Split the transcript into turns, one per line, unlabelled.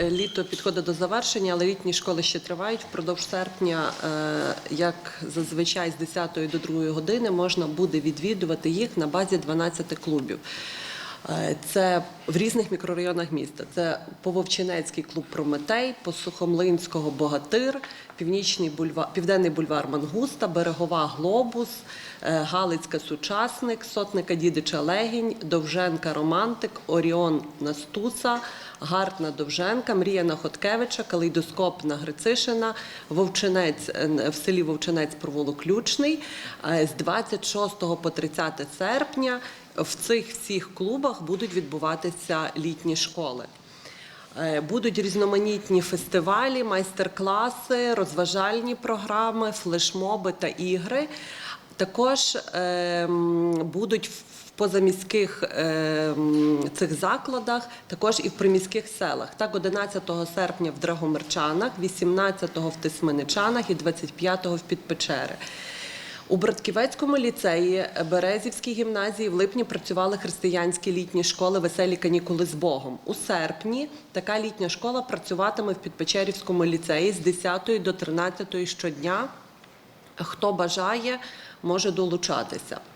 е, літо підходить до завершення, але літні школи ще тривають. Впродовж серпня, е, як зазвичай, з 10 до 2 години можна буде відвідувати їх на базі 12 клубів. Е, Це в різних мікрорайонах міста. Це Пововчинецький клуб Прометей, Посухомлинського Богатир, Північний бульвар, Південний бульвар Мангуста, Берегова Глобус, е, Галицька Сучасник, Сотника Дідича Легінь, Довженка Романтик, Оріон Настуса, Гартна Довженка, Мрія Находкевича, Калейдоскоп на Грицишина, Вовчинець е, в селі Вовчинець провулок Ключний. Е, З 26 по 30 серпня в цих всіх клубах будуть відбуватися літні школи. Е, Будуть різноманітні фестивалі, майстер-класи, розважальні програми, флешмоби та ігри. Також ем, будуть в позаміських ем, цих закладах, також і в приміських селах. Так, 11 серпня в Драгомирчанах, 18 в Тисменичанах і 25 в Підпечери. У Братківецькому ліцеї Березівській гімназії в липні працювали християнські літні школи Веселі канікули з Богом. У серпні така літня школа працюватиме в Підпечерівському ліцеї з 10 до 13 щодня. Хто бажає, може долучатися.